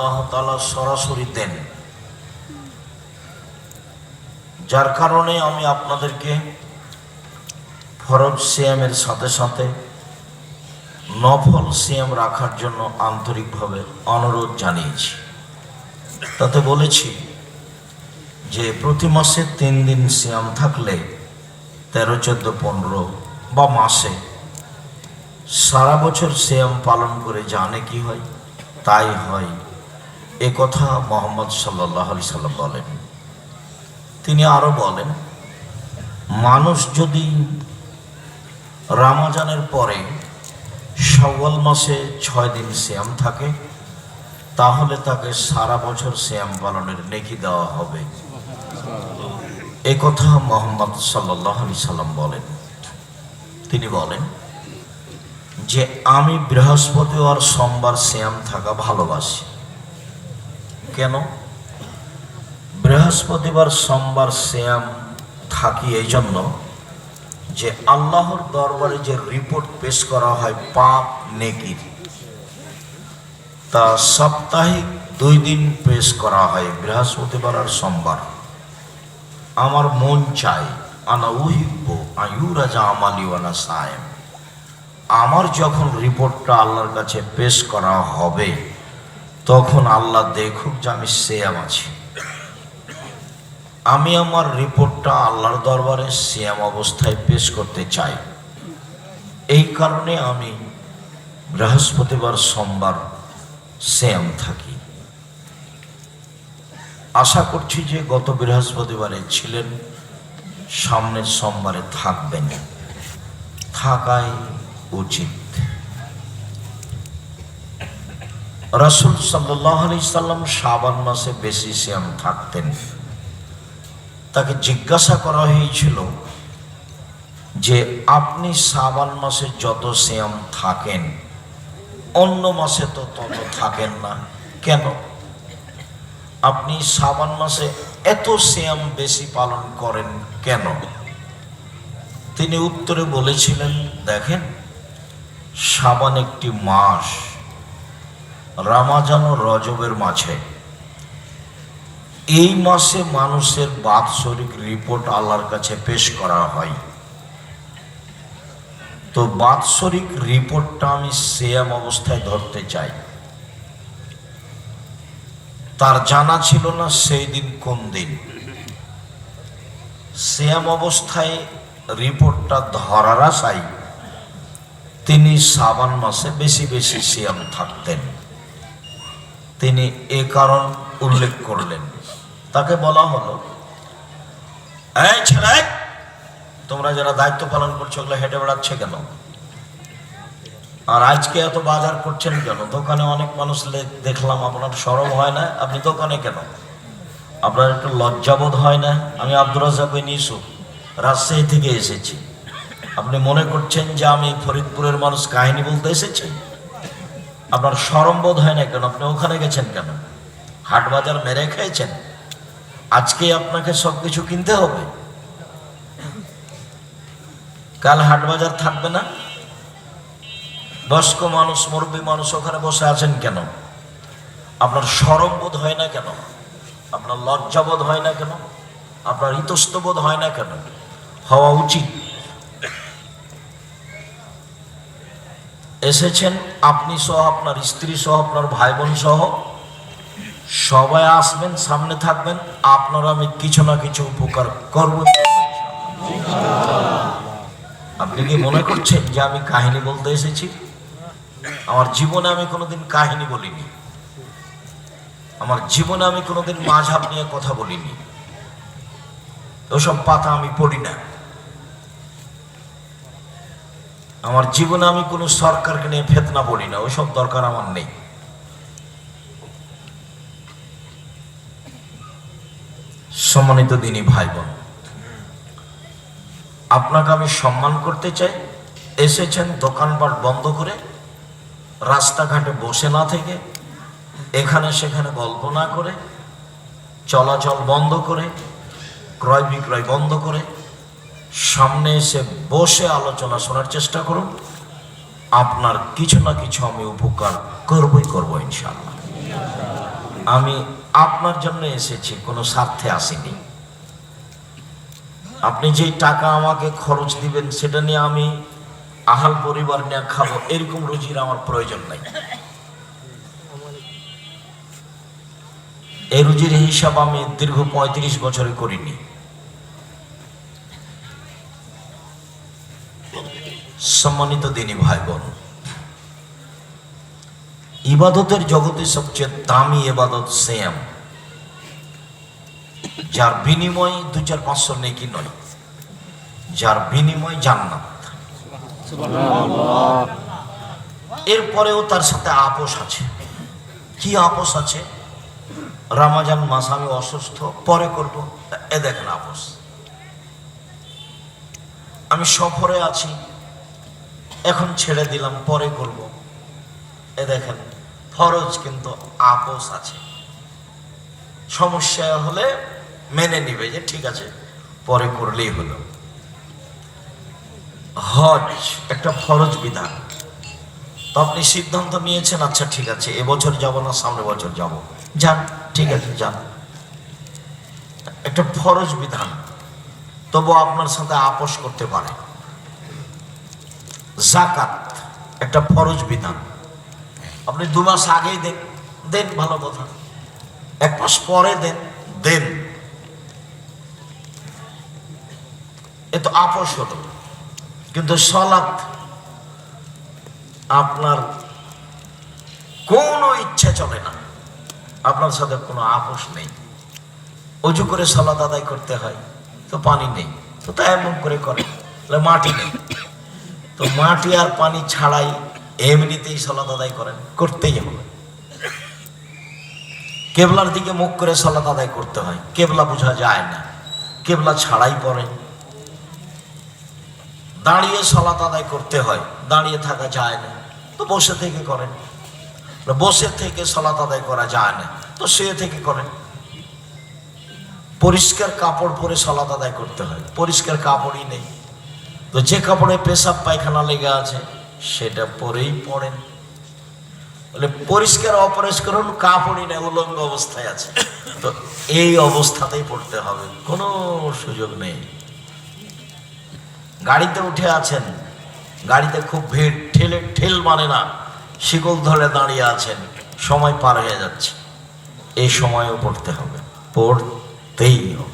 আল্লাহ তালা সরাসরি দেন। যার কারণে আমি আপনাদেরকে ফরজ সিএমের সাথে সাথে নফল সিএম রাখার জন্য আন্তরিকভাবে অনুরোধ জানিয়েছি। তাতে বলেছি যে প্রতি মাসে তিন দিন সিয়াম থাকলে তেরো, চোদ্দ, পনেরো বা মাসে সারা বছর সিয়াম পালন করে জানে কি হয়, তাই হয়। এ কথা মোহাম্মদ সাল্লাহ আলি সাল্লাম বলেন। তিনি আরও বলেন, মানুষ যদি রামাজানের পরে সওয়াল মাসে ছয় দিন শ্যাম থাকে, তাহলে তাকে সারা বছর শ্যাম পালনের নেকি দেওয়া হবে। এ কথা মোহাম্মদ সাল্লাহ আলি সাল্লাম বলেন। তিনি বলেন, যে আমি বৃহস্পতি আর সোমবার শ্যাম থাকা ভালোবাসি কেন? বৃহস্পতিবার সোমবার শ্যাম থাকি এই জন্য যে আল্লাহর দরবারে যে রিপোর্ট পেশ করা হয় পাপ নেকির, তা সাপ্তাহিক দুই দিন পেশ করা হয় বৃহস্পতিবার আর সোমবার। আমার মন চাই আনা উহিব্ব আয়ুরাজা আমালিওয়ানা সায়েম। আমার যখন রিপোর্টটা আল্লাহর কাছে পেশ করা হবে তখন আল্লাহ দেখুক যে আমি সেয়াম আছি। আমি আমার রিপোর্টটা আল্লাহর দরবারে সিয়াম অবস্থায় পেশ করতে চাই। এই কারণে আমি বৃহস্পতিবার সোমবার শ্যাম থাকি। আশা করছি যে গত বৃহস্পতিবারে ছিলেন, সামনের সোমবারে থাকবেন। থাকাই উচিত। রাসুল সাল্লাম শাবান মাসে বেশি শ্যাম থাকতেন। তাকে জিজ্ঞাসা করা হয়েছিল যে, আপনি শ্রাবণ মাসে যত শ্যাম থাকেন, অন্য মাসে তো তত থাকেন না, কেন? আপনি শ্রাবণ মাসে এত শ্যাম বেশি পালন করেন কেন? তিনি উত্তরে বলেছিলেন, দেখেন শ্রাবণ একটি মাস রামাজান ও রজবের মাঝে। এই মাসে মানুষের বাৎসরিক রিপোর্ট আল্লাহর কাছে পেশ করা হয়। তো বাৎসরিক রিপোর্টটা আমি সেয়াম অবস্থায় ধরতে চাই। তার জানা ছিল না সেই দিন কোন দিন। সেয়াম অবস্থায় রিপোর্টটা ধরার আশায় তিনি সাবান মাসে বেশি বেশি সিয়াম থাকতেন। তিনি এ কারণ উল্লেখ করলেন। তাকে বলা হলো তোমরা যারা দায়িত্ব পালন করছ ওগুলো হেঁটে বেড়াচ্ছে কেন? আর আজকে এত বাজার করছেন কেন? দোকানে অনেক মানুষ দেখলাম আপনার সরম হয় না, আপনি দোকানে কেন? আপনার একটু লজ্জাবোধ হয় না? আমি আব্দুর রাজাক নিসু রাজশাহী থেকে এসেছি। আপনি মনে করছেন যে আমি ফরিদপুরের মানুষ কাহিনী বলতে এসেছি আপনার সরম বোধ হয় না কেন? আপনি ওখানে গেছেন কেন? হাট বাজার মেরে খেয়েছেন? আজকে আপনাকে সব কিছু কিনতে হবে। কাল হাট বাজার থাকবে না? বয়স্ক মানুষ, মুরব্বী মানুষ ওখানে বসে আছেন কেন? আপনার সরম বোধ হয় না কেন? আপনার লজ্জাবোধ হয় না কেন? আপনার ইতস্তবোধ হয় না কেন? হওয়া উচিত। এসেছেন, আপনি সহ আপনার স্ত্রী সহ আপনার ভাই বোন সহ। সবাই আসবেন, সামনে থাকবেন। আপনারা আমি কিছু না কিছু উপকার করব। আপনি কি মনে করছেন যে আমি কাহিনী বলতে এসেছি? আমার জীবনে আমি কোনোদিন কাহিনী বলিনি। আমার জীবনে আমি কোনোদিন মাঝাব নিয়ে কথা বলিনি। ওসব পাতা আমি পড়ি না। আমার জীবনে আমি কোনো সরকারকে নিয়ে ফেতনা পড়ি না, ওইসব দরকার আমার নেই। সম্মানিত দিনী ভাই বোন আপনাকে আমি সম্মান করতে চাই। এসেছেন দোকানপাট বন্ধ করে, রাস্তাঘাটে বসে না থেকে, এখানে সেখানে গল্প না করে, চলাচল বন্ধ করে, ক্রয় বিক্রয় বন্ধ করে সামনে এসে বসে আলোচনা শোনার চেষ্টা করুন। আপনার কিছু না কিছু আমি উপকার করবই করব ইনশাল্লাহ আমি আপনার জন্য এসেছি, কোনো স্বার্থে আসিনি। আপনি যেই টাকা আমাকে খরচ দিবেন, সেটা নিয়ে আমি আহাল পরিবার নিয়ে খাব, এরকম রুজির আমার প্রয়োজন নাই। এই রুজির হিসাব আমি দীর্ঘ পঁয়ত্রিশ বছরে করিনি। সম্মানিত দিনী ভাই বোন ইবাদতের জগতে সবচেয়ে দামি এবাদত সেম যার বিনিময় দু চার পাঁচশো নেকি নয়, যার বিনিময় জান্নাত। এরপরেও তার সাথে আপোষ আছে। কি আপোষ আছে? রামাজান মাস আমি অসুস্থ, পরে করব। এ দেখেন আপোষ। আমি সফরে আছি এখন ছেড়ে দিলাম, পরে করব। এ দেখেন, ফরজ কিন্তু আপোষ আছে। সমস্যা হলে মেনে নিবে যে ঠিক আছে, পরে করলেই হলো। হজ একটা ফরজ বিধান। তো আপনি সিদ্ধান্ত নিয়েছেন আচ্ছা ঠিক আছে, এবছর যাব না সামনে বছর যাব। যান, ঠিক আছে, যান। একটা ফরজ বিধান তবু আপনার সাথে আপোষ করতে পারে। জাকাত, একটা ফরজ বিধান। আপনি দু মাস আগেই দেন দেন ভালো কথা। এক মাস পরে দেন দেন। এ তো আপোষ হলো। কিন্তু সলাৎ আপনার কোনো ইচ্ছা চলে না। আপনার সাথে কোনো আপোষ নেই। অজু করে সলাৎ আদায় করতে হয়, তো পানি নেই। তো তাই এমন করে করে মাটি নেই। তো মাটি আর পানি ছাড়াই এমনিতেই সলাৎ আদায় করেন, করতেই হবে। কেবলার দিকে মুখ করে সলাৎ আদায় করতে হয়, কেবলা বোঝা যায় না, কেবলা ছাড়াই পড়ে। দাঁড়িয়ে সলাত আদায় করতে হয়, দাঁড়িয়ে থাকা যায় না, তো বসে থেকে করেন। বসে থেকে সলাত আদায় করা যায় না, তো শুয়ে থেকে করেন। পরিষ্কার কাপড় পরে সলাত আদায় করতে হয়, পরিষ্কার কাপড়ই নেই। তো যে কাপড়ে পেশাব পায়খানা লেগে আছে, সেটা পরেই পড়েন বলে, পরিষ্কার অপরিষ্কার কাপড়ই নেই উলঙ্গ অবস্থায় আছে। তো এই অবস্থাতেই পড়তে হবে, কোনো সুযোগ নেই। গাড়িতে উঠে আছেন, গাড়িতে খুব ভিড়, ঠেলে ঠেল মানে না, শিকল ধরে দাঁড়িয়ে আছেন, সময় পার হয়ে যাচ্ছে। এই সময়ও পড়তে হবে, পড়তেই হবে।